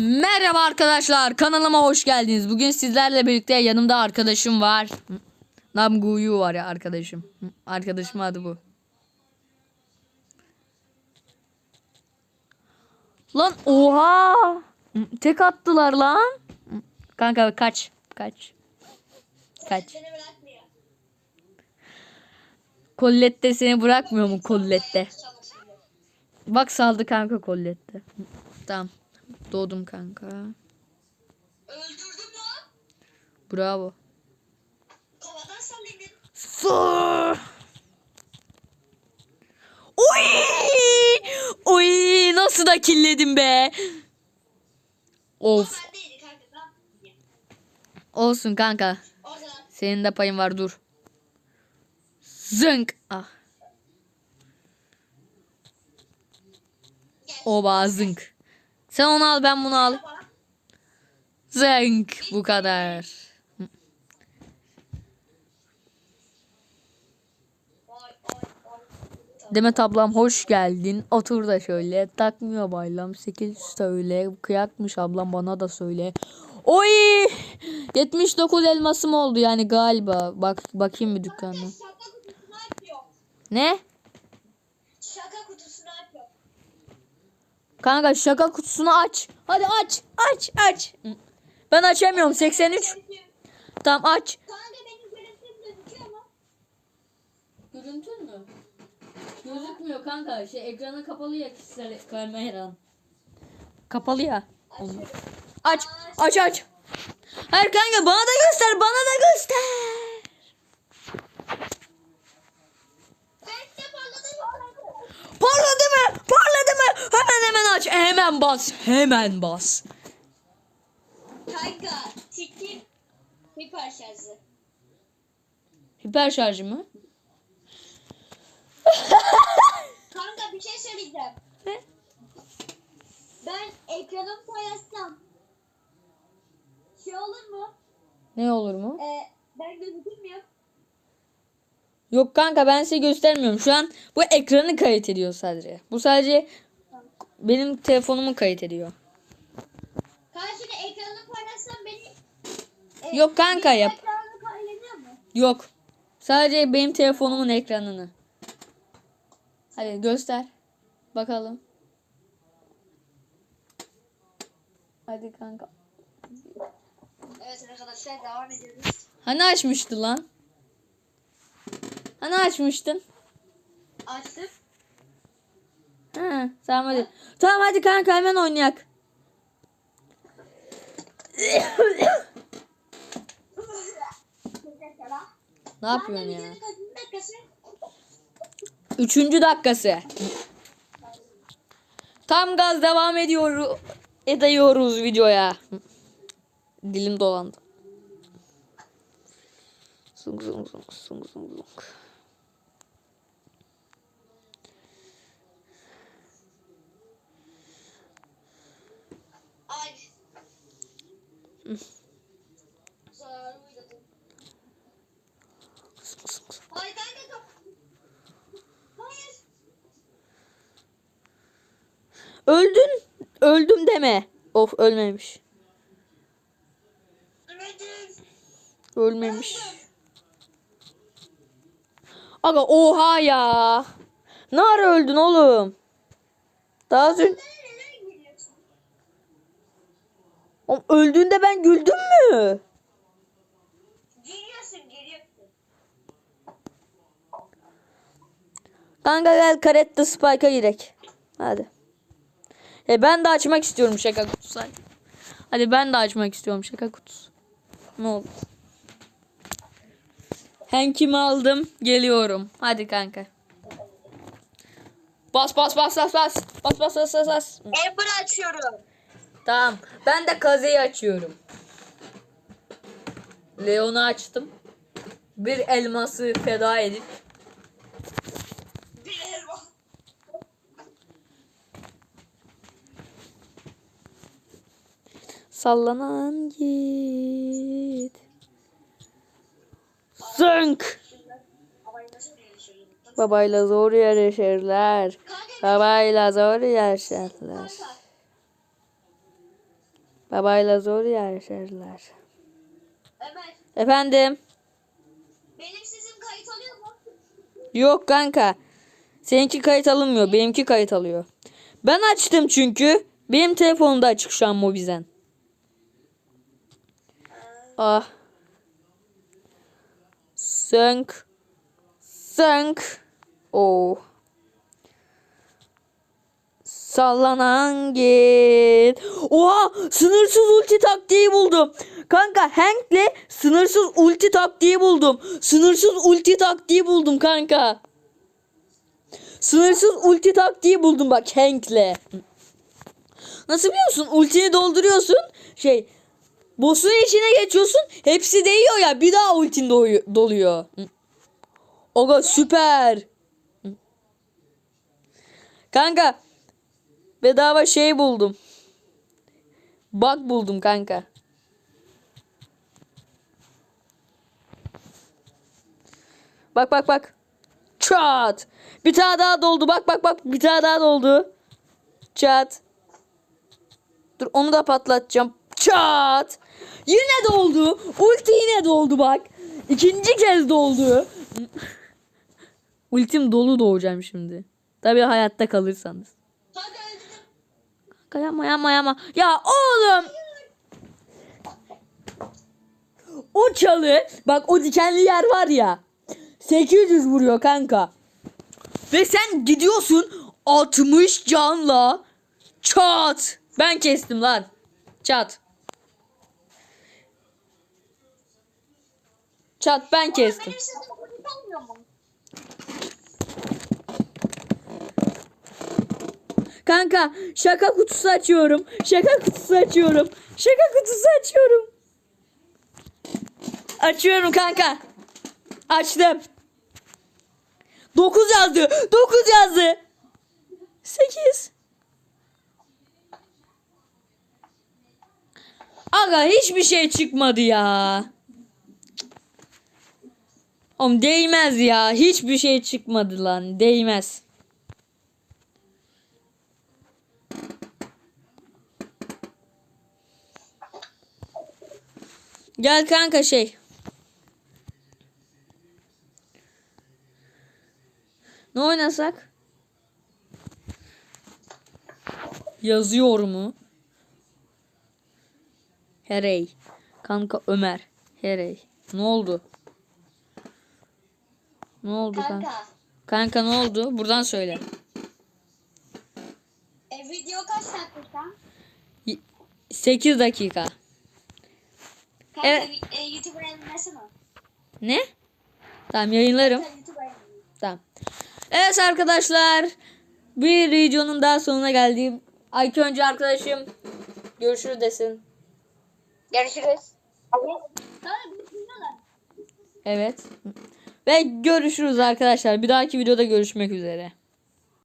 Merhaba arkadaşlar kanalıma hoş geldiniz. Bugün sizlerle birlikte yanımda arkadaşım var. Namguyu var ya arkadaşım. Arkadaşım adı bu. Lan oha! Tek attılar lan. Kanka kaç. Kaç. Kaç. Kollette seni bırakmıyor mu kollette? Bak saldı kanka kollette. Tamam. Doğdum kanka. Öldürdüm lan. Bravo. Kovadan sallayın. Su. Oy! Oy! Nasıl da killedim be? Of. Olsun kanka. Senin de payın var dur. Zınk. Ah. Oba zınk. Sen onu al ben bunu al. Zınk. Bu kadar. Demet ablam hoş geldin. Otur da şöyle. Takmıyor baylam. 8 söyle. Kıyakmış ablam bana da söyle. Oy! 79 elmasım oldu yani galiba. Bak bakayım bir dükkana. Ne? Şaka kutusunu açıyor. Kanka şaka kutusunu aç. Hadi aç. Aç aç. Ben açamıyorum 83. Tamam aç. Kanka benim görüntüm gözüküyor mu? Görüntün mü? Gözükmüyor kanka. Şey ekranı kapalı ya kişisel kameran. Kapalı ya. Açıyorum. Aç. Aç aç. Hayır kanka bana da göster. Bana da göster. Ben de parladım. Parladı mı? Parladı mı? Hemen hemen bas. Hemen bas. Kanka. Tiki. Hiper şarjı. Hiper şarjı mı? Kanka bir şey söyleyeceğim. Ne? Ben ekranımı paylaşsam. Şey olur mu? Ne olur mu? Ee, ben gözükür müyüm? Yok kanka ben size göstermiyorum. Şu an bu ekranı kayıt ediyor sadece. Bu sadece benim telefonumu kayıt ediyor. Kanka şimdi ekranını paylaşsam beni... e, Yok kanka, benim yap. Ekranını kaydediyor mu? Yok. Sadece benim telefonumun ekranını. Hadi göster. Bakalım. Hadi kanka. Evet arkadaşlar devam ediyoruz. Hani açmıştı lan? Hani açmıştın? Açtım. Ha, tamam hadi. Tamam hadi kanka hemen oynayak. Ne yapıyorsun ya? Üçüncü dakikası. Tam gaz devam ediyor ediyoruz videoya. Dilim dolandı. Zung zung zung zung zung zung. Öldün. Öldüm deme. Of ölmemiş. Ölmemiş. Aga oha ya. Ne ara öldün oğlum? Daha az önce... Oğlum öldüğünde ben güldüm mü? Geliyorsun geliyorsun. Kanka gel karette spike'a girek. Hadi. E ben de açmak istiyorum şaka kutusu. Hadi. Hadi ben de açmak istiyorum şaka kutusu. Ne oldu? Henkimi aldım. Geliyorum. Hadi kanka. Bas bas bas bas bas. Bas bas bas bas bas. Ember açıyorum. Tamam. Ben de kazıyı açıyorum. Leon'u açtım. Bir elması feda edip Bir elma. Sallanan git. Zınk. Babayla zor yarışırlar. Kanka Babayla zor yaşarlar. Babayla zor yaşarlar. Ömer. Efendim? Benim sesim kayıt alıyor mu? Yok kanka. Seninki kayıt alınmıyor. Benimki kayıt alıyor. Ben açtım çünkü. Benim telefonumda açık şu an Mobizen. Ah. Sönk. Sönk. Oh. Sallanan git. Oha! Sınırsız ulti taktiği buldum. Kanka Hank'le sınırsız ulti taktiği buldum. Sınırsız ulti taktiği buldum kanka. Sınırsız ulti taktiği buldum bak Hank'le. Nasıl biliyor musun? Ultini dolduruyorsun. Şey boss'un içine geçiyorsun. Hepsi değiyor ya. Bir daha ultin doluyor. Oga süper. Kanka bedava şey buldum. Bug buldum kanka. Bak bak bak. Çat. Bir tane daha doldu. Bak bak bak. Bir tane daha doldu. Çat. Dur onu da patlatacağım. Çat. Yine doldu. Ulti yine doldu bak. İkinci kez doldu. Ultim dolu doğacağım şimdi. Tabii hayatta kalırsanız. Hadi. Kanka yapma yapma yapma. Ya oğlum. O çalı bak o dikenli yer var ya. 800 vuruyor kanka. Ve sen gidiyorsun 60 canla. Çat. Ben kestim lan. Çat. Çat ben kestim. Benim sesim kayıt almıyor mu? Kanka şaka kutusu açıyorum. Şaka kutusu açıyorum. Şaka kutusu açıyorum. Açıyorum kanka. Açtım. 9 yazdı. 9 yazdı. 8. Aga hiçbir şey çıkmadı ya. Oğlum değmez ya. Hiçbir şey çıkmadı lan. Değmez. Gel kanka şey. Ne oynasak? Yazıyor mu? Herey. Kanka Ömer. Herey. Ne oldu? Ne oldu kanka? Kanka. Kanka ne oldu? Buradan söyle. E, video kaç an? 8 dakika. Kanka Evet. e, YouTube'a yayınlasana. Ne? Tamam yayınlarım. Tamam. Evet arkadaşlar. Bir videonun daha sonuna geldim. Ayki önce arkadaşım görüşürüz desin. Görüşürüz. Dinliyorlar. Evet. Ve görüşürüz arkadaşlar. Bir dahaki videoda görüşmek üzere.